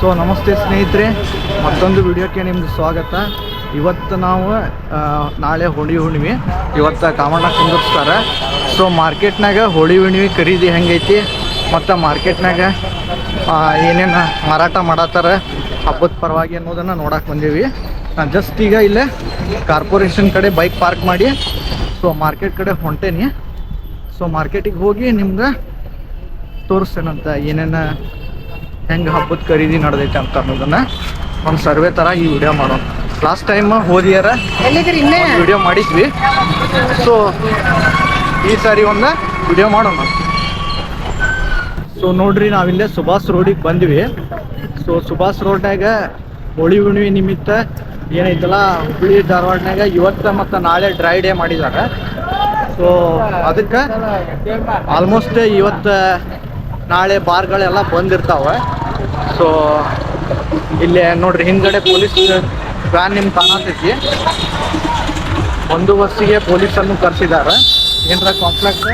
So ನಮಸ್ತೆ ಸ್ನೇಹಿತರೆ, ಮತ್ತೊಂದು ವಿಡಿಯೋಕ್ಕೆ ನಿಮ್ದು ಸ್ವಾಗತ. ಇವತ್ತು ನಾವು ನಾಳೆ ಹೋಳಿ ಹುಣ್ಣಿಮೆ. ಇವತ್ತು ಕಾಮಣ್ಣ ಕುಂದಿರ್ಸ್ತಾರೆ. ಸೊ ಮಾರ್ಕೆಟ್ನಾಗ ಹೋಳಿ ಹುಣ್ಣಿಮೆ ಖರೀದಿ ಹೆಂಗೈತಿ? ಮತ್ತು ಮಾರ್ಕೆಟ್ನಾಗ ಏನೇನು ಮಾರಾಟ ಮಾಡತ್ತಾರ ಹಬ್ಬದ ಪರವಾಗಿ ಅನ್ನೋದನ್ನು ನೋಡಕ್ಕೆ ಬಂದೀವಿ. ನಾನು ಜಸ್ಟ್ ಈಗ ಇಲ್ಲೇ ಕಾರ್ಪೊರೇಷನ್ ಕಡೆ ಬೈಕ್ ಪಾರ್ಕ್ ಮಾಡಿ ಸೊ ಮಾರ್ಕೆಟ್ ಕಡೆ ಹೊಂಟೇನಿ. ಸೊ ಮಾರ್ಕೆಟಿಗೆ ಹೋಗಿ ನಿಮ್ಗೆ ತೋರಿಸ್ತೇನಂತ ಏನೇನು ಹೆಂಗೆ ಹಬ್ಬದ ಖರೀದಿ ನಡೆದೈತೆ ಅಂತ ಅನ್ನೋದನ್ನ ಒಂದು ಸರ್ವೆ ಥರ ಈ ವಿಡಿಯೋ ಮಾಡೋಣ. ಲಾಸ್ಟ್ ಟೈಮ್ ಹೋದಿಯಾರ ವಿಡಿಯೋ ಮಾಡಿದ್ವಿ. ಸೊ ಈ ಸಾರಿ ಒಂದು ವಿಡಿಯೋ ಮಾಡೋಣ. ಸೊ ನೋಡ್ರಿ ನಾವಿಲ್ಲೇ ಸುಭಾಷ್ ರೋಡಿಗೆ ಬಂದ್ವಿ. ಸೊ ಸುಭಾಷ್ ರೋಡ್ನಾಗ ಹೋಳಿ ಹುಣ್ಣಿಮೆ ನಿಮಿತ್ತ ಏನೈತಲ್ಲ ಹುಬ್ಬಳ್ಳಿ ಧಾರವಾಡನಾಗ ಇವತ್ತು ಮತ್ತು ನಾಳೆ ಡ್ರೈ ಡೇ ಮಾಡಿದ್ದಾರೆ ಸೊ ಅದಕ್ಕೆ ಆಲ್ಮೋಸ್ಟ್ ಇವತ್ತು ನಾಳೆ ಬಾರ್ಗಳೆಲ್ಲ ಬಂದಿರ್ತಾವೆ. ಸೊ ಇಲ್ಲೇ ನೋಡ್ರಿ, ಹಿಂದ್ಗಡೆ ಪೊಲೀಸ್ ವ್ಯಾನ್ ನಿಮ್ ಕಾಣತೈತಿ. ಪೊಲೀಸ್ ಪೊಲೀಸನ್ನು ಕರೆಸಿದ್ದಾರೆ. ಏನರ ಕಾಂಪ್ಲೆಕ್ಸ್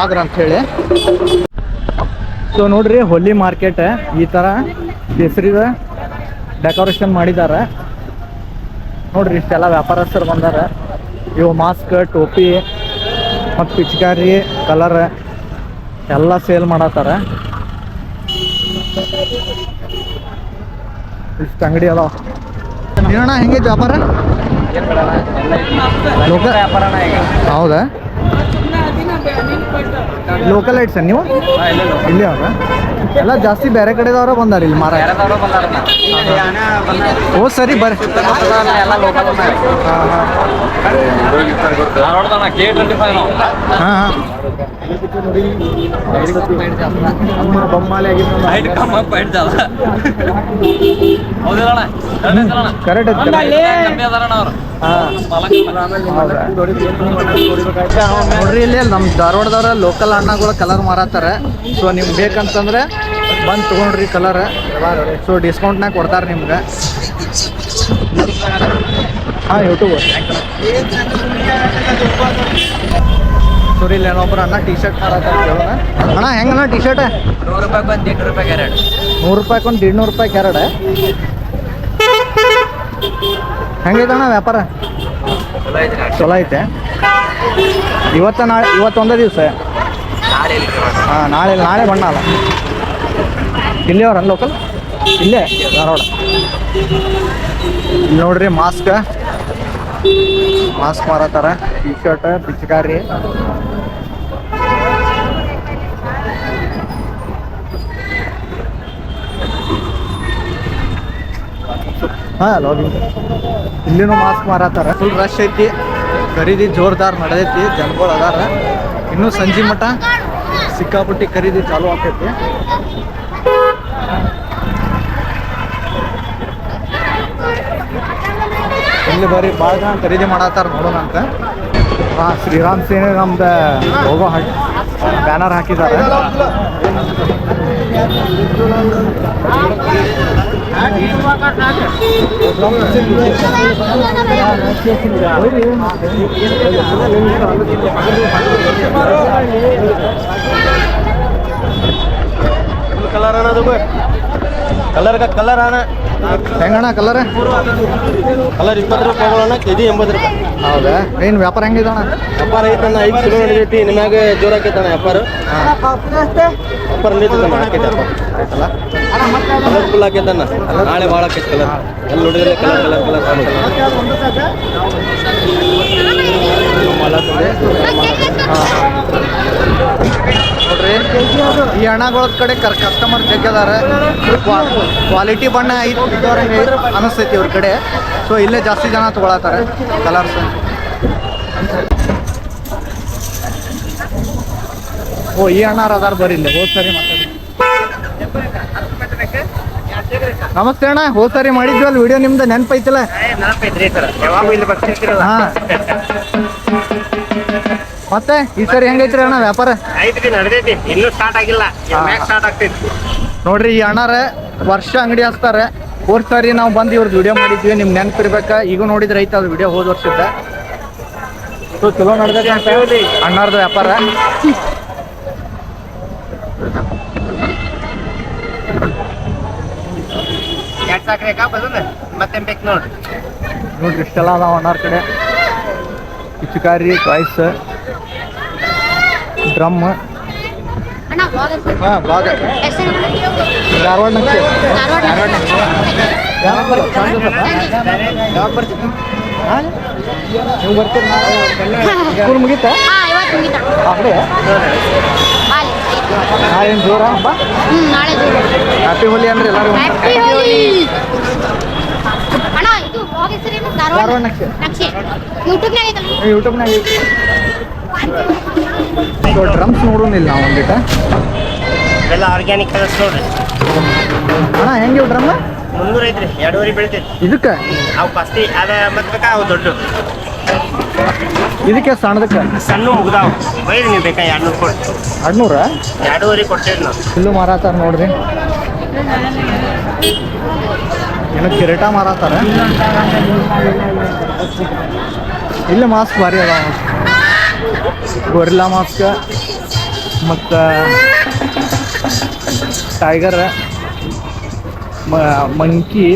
ಆದ್ರ ಹೇಳಿ. ಸೊ ನೋಡ್ರಿ ಹೊಲಿ ಮಾರ್ಕೆಟ್ ಈ ಥರ ಹೆಸರಿದ ಡೆಕೋರೇಷನ್ ಮಾಡಿದ್ದಾರೆ. ನೋಡ್ರಿ, ಇಷ್ಟೆಲ್ಲ ವ್ಯಾಪಾರಸ್ಥರು ಬಂದಾರ. ಇವು ಮಾಸ್ಕ್ ಟೋಪಿ, ಮತ್ತು ಪಿಚಕಾರಿ ಕಲರ್ ಎಲ್ಲ ಸೇಲ್ ಮಾಡತ್ತಾರ. ಇಷ್ಟು ಅಂಗಡಿ ಅದಾವ. ಏನಣ್ಣ ಹೆಂಗೈತಿ ವ್ಯಾಪಾರ? ಲೋಕಲ್ ಹೌದಾ? ಲೋಕಲ್ ಐಟ್ಸ್ ನೀವು? ಇಲ್ಲಿ ಅವ್ರ ಎಲ್ಲ ಜಾಸ್ತಿ ಬೇರೆ ಕಡೆದವ್ರ ಬಂದಾರ ಇಲ್ಲಿ ಮಾರ ಓ ಸರಿ ಬರ್ರಿ. ಹಾಂ ಹಾಂ. ನೋಡ್ರಿ, ಇಲ್ಲಿ ನಮ್ಮ ಧಾರವಾಡದವ್ರ ಲೋಕಲ್ ಅಣ್ಣಗಳು ಕಲರ್ ಮಾರಾತಾರೆ. ಸೊ ನಿಮ್ಗೆ ಬೇಕಂತಂದ್ರೆ ಬಂದು ತೊಗೊಂಡ್ರಿ ಕಲರ್ ಸೊ ಡಿಸ್ಕೌಂಟ್ನಾಗ ಕೊಡ್ತಾರೆ ನಿಮ್ಗೆ. ಹಾಂ ಯೂಟ್ಯೂಬ್ ಸರಿ ಇಲ್ಲಿ ಏನೊಬ್ರು ಅಣ್ಣ ಟಿ ಶರ್ಟ್ ಮಾರತ್ತಾರ ಕೇಳೋಣ. ಅಣ್ಣ ಹೆಂಗಣ್ಣ ಟೀ ಶರ್ಟ್ ನೂರು ರೂಪಾಯಿ ಬಂದು ಎಂಟು ರೂಪಾಯಿ ಕ್ಯಾರೆಟ್ ನೂರು ರೂಪಾಯಿ ಒಂದು ಎರಡ್ನೂರು ರೂಪಾಯಿ ಕ್ಯಾರೆಟ್ ಹೆಂಗೈತೆ ಅಣ್ಣ ವ್ಯಾಪಾರ? ಚಲೋ ಐತೆ. ಇವತ್ತ ನಾಳೆ ಇವತ್ತೊಂದೇ ದಿವಸ. ಹಾಂ ನಾಳೆ ನಾಳೆ ಬಣ್ಣ ಅಲ್ಲ. ಇಲ್ಲೇ ಅವ್ರ ಲೋಕಲ್ ಇಲ್ಲೇ ಧಾರವಾಡ. ನೋಡ್ರಿ ಮಾಸ್ಕ್. ಮಾಸ್ಕ್ ಮಾರತ್ತಾರ ಟಿ ಶರ್ಟ್ ಪಿಚಕಾರಿ. ಹಾಂ ಇಲ್ಲಿನೂ ಮಾಸ್ಕ್ ಮಾರತ್ತಾರ ಫುಲ್ ರಶ್ ಐತಿ. ಖರೀದಿ ಜೋರ್ದಾರ್ ನಡೆದೈತಿ. ಜನಗಳು ಅದಾರ. ಇನ್ನೂ ಸಂಜೆ ಮಠ ಸಿಕ್ಕಾಪಟ್ಟಿ ಖರೀದಿ ಚಾಲು ಆಕೈತಿ ಇಲ್ಲಿ ಬರೀ ಭಾಳ ಜನ ಖರೀದಿ ಮಾಡತ್ತಾರ ನೋಡೋಣ ಅಂತ ಶ್ರೀರಾಮ್ ಸೇನೆ ನಮ್ದು ಹೋಗೋ ಹಾಕಿ ಬ್ಯಾನರ್ ಹಾಕಿದ್ದಾರೆ ಕಲರ್ ಅನ್ನೋದು ಕಲರ್ ಕಲರ್ ಅಣ್ಣ? ಹೆಂಗಣ್ಣ ಕಲರ್ ಕಲರ್ ಇಪ್ಪತ್ತು ರೂಪಾಯಿ ಅಣ್ಣ ಕೆ ಜಿ ಎಂಬತ್ತು ರೂಪಾಯಿ. ಹೌದಾ? ಏನು ವ್ಯಾಪಾರ ಹೆಂಗಿದಣ್ಣ? ವ್ಯಾಪಾರ ಐತಣ್ಣ ಐದು ಕಿಲೋ ನಡೀತಿ ನಿಮ್ಯಾಗ ಜೋರ ಆಕೈತಣ್ಣ ವ್ಯಾಪಾರ. ವ್ಯಾಪಾರ ನಿಂತಣ್ಣ ಹಾಕೈತೆ ಆಯ್ತಲ್ಲ? ಕಲರ್ಫುಲ್ ಹಾಕೈತಣ್ಣ ನಾಳೆ ಭಾಳ ಆಕೈತೆ ಎಲ್ಲ ನೋಡಿದ್ರೆ ಕಲರ್ ಕಲರ್ ಕಲರ್ ಹಾಂ. ಈ ಹಣಗಳ ಕಡೆ ಕರ್ ಕಸ್ಟಮರ್ ಜಗ್ಗದಾರ. ಕ್ವಾಲಿಟಿ ಬಣ್ಣ ಐತಿ ಅನಿಸ್ತೈತಿ ಇವ್ರ ಕಡೆ. ಸೊ ಇಲ್ಲೇ ಜಾಸ್ತಿ ಜನ ತಗೊಳತಾರೆ ಕಲರ್ಸ್ ಓ ಈ ಅಣ್ಣಾರ ಅದಾರ ಬರ್ರಿ ಇಲ್ಲಿ ಹೋದ್ ಸರಿ ಮಾತಾಡಿ. ನಮಸ್ತೆ ಅಣ್ಣ ಹೋದ್ ಸರಿ ಮಾಡಿದ್ವಲ್ಲ ವಿಡಿಯೋ ನಿಮ್ದು ನೆನಪೈತಿಲ್ಲ? ಹಾ. ಮತ್ತೆ ಈ ಸರಿ ಹೆಂಗೈತ್ರಿ ಅಣ್ಣ ವ್ಯಾಪಾರ? ಐತ್ರಿ ನಡೆದೈತಿ. ಇನ್ನೂ ಸ್ಟಾರ್ಟ್ ಆಗಿಲ್ಲ. ಮ್ಯಾಕ್ ಸ್ಟಾರ್ಟ್ ಆಗ್ತೈತಿ. ನೋಡ್ರಿ ಈ ಅಣ್ಣಾರ ವರ್ಷ ಅಂಗಡಿ ಹಚ್ತಾರೆ. ಹೋದ್ ಸರಿ ನಾವು ಬಂದು ಇವ್ರದ್ದು ವಿಡಿಯೋ ಮಾಡಿದ್ವಿ ನಿಮ್ಗೆ ನೆನಪಿರ್ಬೇಕ ಈಗ ನೋಡಿದ್ರೆ ಐತೆ ಅದು ವಿಡಿಯೋ ಹೋದ ವರ್ಷದ. ಸೊ ಚಲೋ ನಡೆದೈತೆ ಅಂತ ಅಣ್ಣಾರ್ದು ವ್ಯಾಪಾರ. ಸಾಕ್ರಿ ಸಾಕ್ರೆ ಬದನ ಮತ್ತೆ ಬೇಕು ನೋಡ್ರಿ. ನೋಡ್ರಿ ಇಷ್ಟೆಲ್ಲ ಅದಾವ ಅಣ್ಣಾರ್ ಕಡೆ. ಕಿಚಕಾರಿ ಟಾಯ್ಸ್ ಡ್ರಮ್ ಹಾ ಭಾಗ ಧಾರವಾಡ ನಕ್ಷೆ ಧಾರವಾಡ ಯಾವಾಗ ಬರ್ತೀವಿ ಹಾಂ. ನೀವು ಬರ್ತೀರಿ ಸ್ಕೂಲ್ ಮುಗೀತಾ? ನಾಳೆ ಜೋರ? ಹಬ್ಬ ನಾಳೆ ಹ್ಯಾಪಿ ಹೋಲಿ ಅಂದ್ರೆ ಎಲ್ಲರೂ ಹ್ಯಾಪಿ ಹೋಲಿ ಅಣ್ಣ ಇದು ಬ್ಲಾಗ್ ಹೆಸರೇನು? ಧಾರವಾಡ ಧಾರವಾಡ ನಕ್ಷೆ. ನಕ್ಷೆ ಯೂಟ್ಯೂಬ್ನಾಗ ಐತಲ್ಲ ಯೂಟ್ಯೂಬ್ನಾಗ. ಡ್ರಮ್ಸ್ ನೋಡೋನಿಲ್ಲ ನಾವು ಒಂದಿಟ. ಎಲ್ಲ ಆರ್ಗ್ಯಾನಿಕ್ ಕಲರ್ಸ್ ನೋಡ್ರಿ. ಅಣ್ಣ ಹೆಂಗೆ ಡ್ರಮ್ ಮುನ್ನೂರ ಐತ್ರಿ ಎರಡೂವರೆ ಬೀಳ್ತೈತಿ. ಇದಕ್ಕೆ? ಅವು ಪಸ್ತಿ ಅದ ಮತ್ತೆ ಬೇಕಾ ಅವು ದೊಡ್ಡ ಇದಕ್ಕೆ ಸಣ್ಣದಕ್ಕೆ? ಸಣ್ಣ ಮುಗ್ದಾವ್. ಬೈರಿ ನೀವು ಬೇಕಾ ಎರಡ್ನೂರು ಕೊಡ್ತೀವಿ ಎರಡ್ನೂರ ಎರಡೂವರೆ ಕೊಡ್ತೇವೆ ನಾವು. ಇಲ್ಲೂ ಮಾರಾತಾರ ನೋಡ್ರಿ. ಏನೋ ಕಿರೀಟ ಮಾರಾತಾರ? ಇಲ್ಲ ಮಾಸ್ಕ್ ಭಾರಿ ಅದ ಗೊರಿಲ್ಲಾ ಮಾಸ್ಕ್ ಮತ್ತು ಟೈಗರ್ ಮಂಕಿ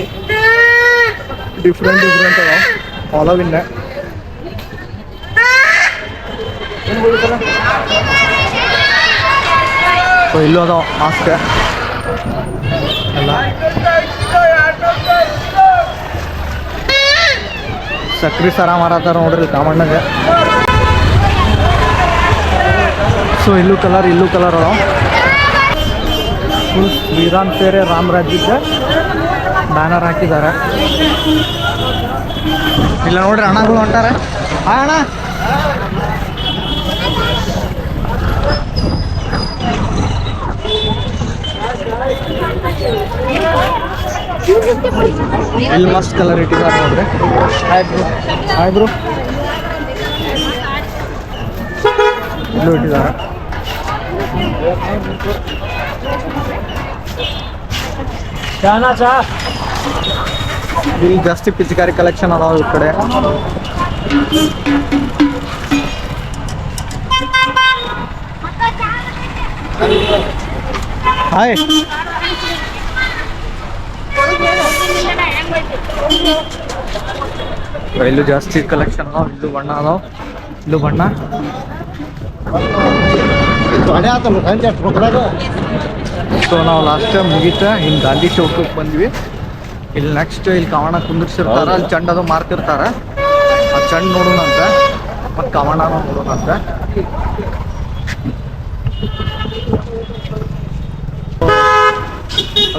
ಡಿಫ್ರೆಂಟ್ ಡಿಫ್ರೆಂಟ್ ಅದಾವ. ಫಾಲೋವಿಂದ ಸೊ ಇಲ್ಲೂ ಮಾಸ್ಕ್ ಸಕ್ರಿ ಸರ ಮಾರಾತಾರ ನೋಡ್ರಿ ಕಾಮಣ್ಣಗೆ. ಸೊ ಇಲ್ಲೂ ಕಲರ್ ಇಲ್ಲೂ ಕಲರ್ ಅದಾವ. ಫುಲ್ ಶ್ರೀರಾಮ್ ಸೇರೆ ರಾಮರಾಜ್ಯದ ಬ್ಯಾನರ್ ಹಾಕಿದ್ದಾರೆ. ಇಲ್ಲ ನೋಡ್ರಿ ಅಣ್ಣಗಳು ಹೊಂಟಾರ. ಅಣ್ಣ. ಇಲ್ಲಿ ಮಸ್ತ್ ಕಲರ್ ಇಟ್ಟಿದ್ದಾರೆ ನೋಡ್ರಿ. ಹಾಯ್ ಬ್ರೋ ಹಾಯ್ ಬ್ರೋ ಇಲ್ಲೂ ಇಟ್ಟಿದ್ದಾರೆ. ಇಲ್ಲಿ ಜಾಸ್ತಿ ಪಿಚಕಾರಿ ಕಲೆಕ್ಷನ್ ಅದಾವ ಈ ಕಡೆ. ಹಾಯ್ ಇಲ್ಲೂ ಜಾಸ್ತಿ ಕಲೆಕ್ಷನ್ ಅದಾವ ಇಲ್ಲೂ ಬಣ್ಣ ಅದಾವ. ಇಲ್ಲೂ ಬಣ್ಣ. ಸೊ ನಾವು ಲಾಸ್ಟ್ ಮುಗೀತ ಹಿಂಗೆ ಗಾಂಧಿ ಚೌಕಕ್ಕೆ ಬಂದ್ವಿ. ಇಲ್ಲಿ ನೆಕ್ಸ್ಟ್ ಇಲ್ಲಿ ಕವಣ ಕುಂದಿರ್ಸಿರ್ತಾರ ಅಲ್ಲಿ ಚಂಡ ಅದು ಮಾರ್ತಿರ್ತಾರ. ಆ ಚಂಡ್ ನೋಡೋಣ ಅಂತ ಮತ್ತು ಕವಣ ನೋಡೋಣ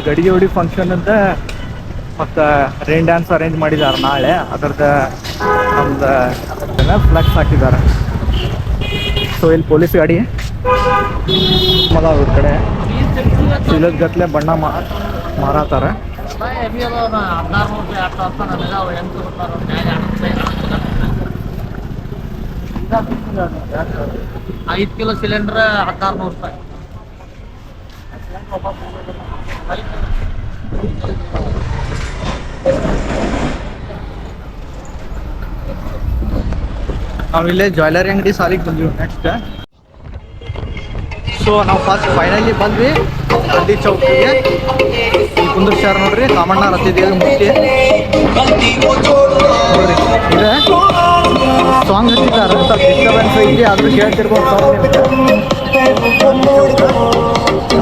ಗಡಿಗೆ ಹೊಡಿ ಫಂಕ್ಷನ್ ಅಂತ ಮತ್ತು ರೈನ್ ಡ್ಯಾನ್ಸ್ ಅರೇಂಜ್ ಮಾಡಿದ್ದಾರೆ ನಾಳೆ. ಅದರದ ನಮ್ದು ಫ್ಲೆಕ್ಸ್ ಹಾಕಿದ್ದಾರೆ ಸೊ ಇಲ್ಲಿ ಪೊಲೀಸ್ ಗಾಡಿ. ಮಲ ಅವ್ರ ಕಡೆ ಚೀಲದ ಗಟ್ಲೆ ಬಣ್ಣ ಮಾರಾತಾರ. ಐದು ಕಿಲೋ ಸಿಲಿಂಡರ್ ಹದಿನಾರು ನೂರು ರೂಪಾಯಿ. ನಾವಿಲ್ಲೇ ಜ್ಯುವೆಲರಿ ಅಂಗಡಿ ಸಾಲಿಗೆ ಬಂದ್ವಿ ನೆಕ್ಸ್ಟ್ ಸೊ ನಾವು ಫಸ್ಟ್ ಫೈನಲಿ ಬಂದ್ವಿ ಗಡ್ಡಿ ಚೌಕಿಗೆ. ಇಲ್ಲಿ ಕುಂದಿರ್ಸ್ಯಾರ ನೋಡ್ರಿ, ಕಾಮಣ್ಣ ರತಿದೇವಿ ಮೂರ್ತಿ ನೋಡ್ರಿ, ಇದೆ. ಸಾಂಗ್ ಹಚ್ಚಿದ್ದಾರೆ ಸ್ವಲ್ಪ ಡಿಸ್ಟರ್ಬೆನ್ಸ್ ಐತಿ ಆದ್ರೂ ಕೇಳ್ತಿರ್ಬೋದು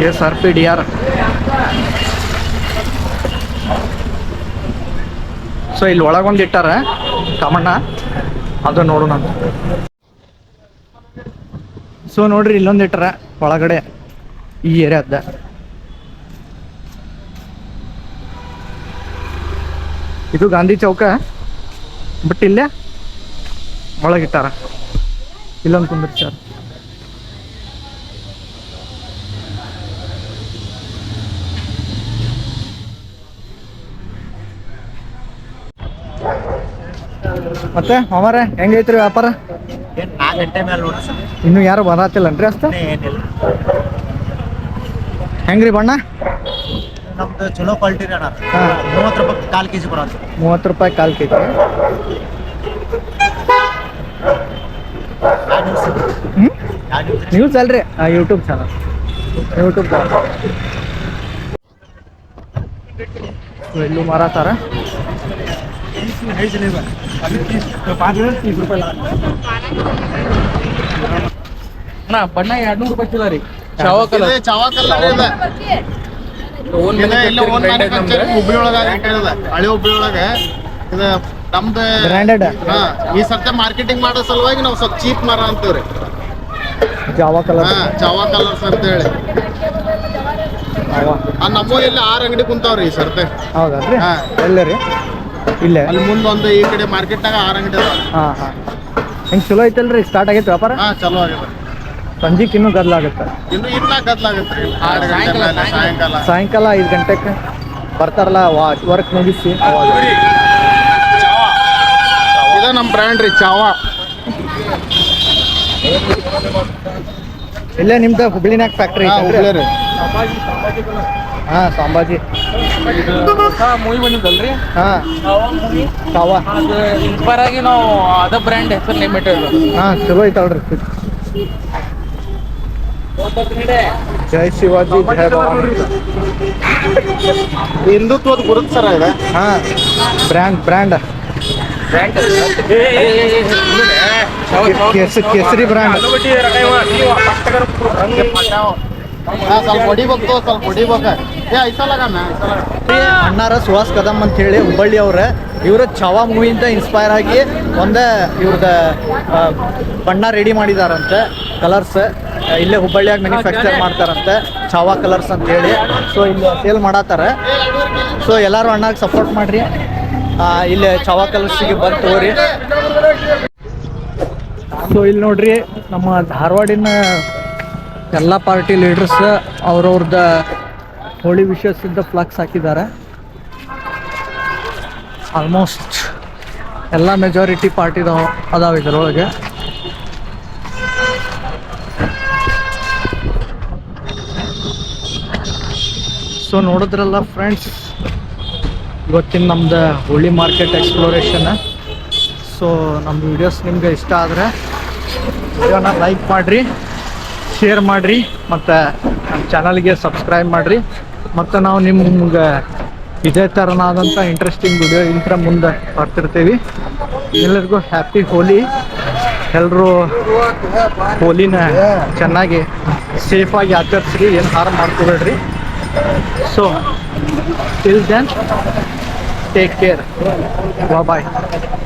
K S R P D R. So ಇಲ್ಲಿ ಒಳಗೊಂದು ಇಟ್ಟಾರ ಕಾಮಣ್ಣ ಅದು ನೋಡೋಣ ಸೊ ನೋಡ್ರಿ, ಇಲ್ಲೊಂದು ಇಟ್ಟಾರ ಒಳಗಡೆ ಈ ಏರಿಯಾದ ಇದು ಗಾಂಧಿ ಚೌಕ, ಬಟ್ ಇಲ್ಲೇ ಒಳಗಿಟ್ಟಾರ. ಇಲ್ಲೊಂದು ಕುಂದಿರ್ಸ್ಯಾರ. ಮತ್ತೆ ಮಾಮಾರೆ ಹೆಂಗೈತ್ರಿ ವ್ಯಾಪಾರ? ಇನ್ನು ಯಾರು ಬರತ್ತಿಲ್ಲನ್ರಿ ಅಷ್ಟ? ಹೆಂಗ್ರಿ ಬಣ್ಣ? ನಮ್ದು ಚಲೋ ಕ್ವಾಲಿಟಿ. ಮೂವತ್ತು ರೂಪಾಯಿ ಕಾಲು ಕೆ ಜಿ ಬರೋದು ಮೂವತ್ತು ರೂಪಾಯಿ ಕಾಲ್ ಕೆ ಜಿ ನ್ಯೂಸ್ ಅಲ್ರಿ. ಯೂಟ್ಯೂಬ್ ಚಾನಲ್ ಯೂಟ್ಯೂಬ್ ಚಾನಲ್ ಎಲ್ಲೂ ಮಾರಾತಾರ? ಅಣ್ಣ ಬಣ್ಣ ಎರಡ್ನೂರು ರೂಪಾಯಿ ಕಿಲೋ ರೀ. ಚಾವ ಕಲರ್ ಓನ್ ಹುಬ್ಳಿ ಒಳಗ ಹಳೆ ಹುಬ್ಳಿ ಒಳಗ ಇದು ನಮ್ದು ಬ್ರ್ಯಾಂಡೆಡ್ ಹಾ ಈ ಸರ್ತೆ ಮಾರ್ಕೆಟಿಂಗ್ ಮಾಡೋ ಸಲುವಾಗಿ ನಾವು ಸ್ವಲ್ಪ ಚೀಪ್ ಮರ ಅಂತೀವ್ರಿ. ಜಾವಾ ಕಲರ್ ಹಾ ಚಾವಾ ಕಲರ್ಸ್ ಅಂತ ಹೇಳಿ ಆ ನಮ್ಮ ಇಲ್ಲಿ ಆರು ಅಂಗಡಿ ಕುಂತಾವ್ರಿ ಈ ಸರ್ತೆ. ಹೌದ್ರಿ ಹಾ. ಎಲ್ಲೇ ರೀ? ಇಲ್ಲೇ? ಅಲ್ಲಿ ಒಂದು ಈ ಕಡೆ ಮಾರ್ಕೆಟ್ನಾಗ ಆರು ಅಂಗಡಿ ಅದಾವ. ಹಾಂ ಹಾಂ. ಹೆಂಗೆ ಚಲೋ ಐತಲ್ರಿ ಸ್ಟಾರ್ಟ್ ಆಗೈತೆ ವ್ಯಾಪಾರ? ಹಾ ಚಲೋ ಆಗಿದೆ ಸಂಜೆಗೆ ಇನ್ನೂ ಗದ್ದಲಾಗುತ್ತೆ ಇನ್ನು ಇನ್ನ ರೀ. ಆರು ಗಂಟೆ ಮೇಲೆ ಸಾಯಂಕಾಲ. ಸಾಯಂಕಾಲ. ಐದು ಗಂಟೆಗೆ ಬರ್ತಾರಲ್ಲ ವಾ ವರ್ಕ್ ಮುಗಿಸಿ. ಅವಾಗ ಇದ ನಮ್ಮ ಬ್ರ್ಯಾಂಡ್ ರೀ ಚಾವಾ. ಇಲ್ಲೇ ನಿಮ್ದು ಹುಬ್ಳಿನಾಗ ಫ್ಯಾಕ್ಟ್ರಿ ಹಾ, ಸಾಂಬಾಜಿ ರೀ ಹಾಂ ಸಂಭಾಜಿ ಮೂವಿ ಬಂದಿದ್ದಲ್ರಿ ಹಾಂ. ಇನ್ಸ್ಪೈರ್ ಆಗಿ ನಾವು ಅದ ಬ್ರ್ಯಾಂಡ್ ಹೆಸರು ಲಿಮಿಟೆಡ್ ಹಾಂ ಚಲೋ ಐತಲ್ರಿ ಜೈ ಶಿವಾಜಿ ಜೈ ಭವಾನಿ ಹಿಂದುತ್ವದ ಗುರುತ್ ಸರ ಇದೆ. ಹಾ ಬ್ರ್ಯಾಂಡ್ ಬ್ರ್ಯಾಂಡ್. ಕೇಸರಿ ಕೇಸರಿ ಬ್ರ್ಯಾಂಡ್ ಹಾ ಸ್ವಲ್ಪ ಹೊಡಿಬೇಕು ಸ್ವಲ್ಪ ಹೊಡಿಬೇಕ. ಏ ಅಣ್ಣಾರ ಸುಹಾಸ್ ಕದಮ್ ಅಂತ ಹೇಳಿ ಹುಬ್ಬಳ್ಳಿ ಅವ್ರ ಇವರು ಚಾವಾ ಮೂವಿಯಿಂದ ಇನ್ಸ್ಪೈರ್ ಆಗಿ ಒಂದೇ ಇವ್ರದ ಬಣ್ಣ ರೆಡಿ ಮಾಡಿದಾರಂತೆ ಕಲರ್ಸ್ ಇಲ್ಲೇ ಹುಬ್ಬಳ್ಳಿಯಾಗ ಮ್ಯಾನುಫ್ಯಾಕ್ಚರ್ ಮಾಡ್ತಾರಂತೆ ಛಾವಾ ಕಲರ್ಸ್ ಅಂತ ಹೇಳಿ. ಸೊ ಇಲ್ಲಿ ಸೇಲ್ ಮಾಡತ್ತಾರ ಸೊ ಎಲ್ಲರೂ ಅಣ್ಣಾಗ ಸಪೋರ್ಟ್ ಮಾಡ್ರಿ. ಇಲ್ಲಿ ಚವಾಕಲ್ಸಿಗೆ ಬಂದು ತಗೋರಿ ಸೊ ಇಲ್ಲಿ ನೋಡ್ರಿ, ನಮ್ಮ ಧಾರವಾಡಿನ ಎಲ್ಲ ಪಾರ್ಟಿ ಲೀಡರ್ಸ್ ಅವ್ರವ್ರದ ಹೋಳಿ ವಿಶೇಷದ ಫ್ಲಾಕ್ಸ್ ಹಾಕಿದ್ದಾರೆ. ಆಲ್ಮೋಸ್ಟ್ ಎಲ್ಲ ಮೆಜಾರಿಟಿ ಪಾರ್ಟಿದವ ಅದಾವ ಇದರೊಳಗೆ. ಸೊ ನೋಡಿದ್ರಲ್ಲ ಫ್ರೆಂಡ್ಸ್ ಇವತ್ತಿನ ನಮ್ದು ಹೋಳಿ ಮಾರ್ಕೆಟ್ ಎಕ್ಸ್ಪ್ಲೋರೇಷನ್ ಸೊ ನಮ್ಮ ವಿಡಿಯೋಸ್ ನಿಮ್ಗೆ ಇಷ್ಟ ಆದರೆ ವಿಡಿಯೋನ ಲೈಕ್ ಮಾಡಿರಿ ಶೇರ್ ಮಾಡಿರಿ, ಮತ್ತು ನಮ್ಮ ಚಾನಲ್ಗೆ ಸಬ್ಸ್ಕ್ರೈಬ್ ಮಾಡಿರಿ. ಮತ್ತು ನಾವು ನಿಮ್ಗೆ ಇದೇ ಥರನಾದಂಥ ಇಂಟ್ರೆಸ್ಟಿಂಗ್ ವಿಡಿಯೋ ಇಂತ್ರ ಮುಂದೆ ಬರ್ತಿರ್ತೀವಿ. ಎಲ್ಲರಿಗೂ ಹ್ಯಾಪಿ ಹೋಲಿ ಎಲ್ಲರೂ ಹೋಲಿನ ಚೆನ್ನಾಗಿ ಸೇಫಾಗಿ ಆಚರಿಸ್ರಿ, ಏನು harm ಮಾಡ್ಕೋಬೇಡ್ರಿ. So till then Take care. Bye-bye.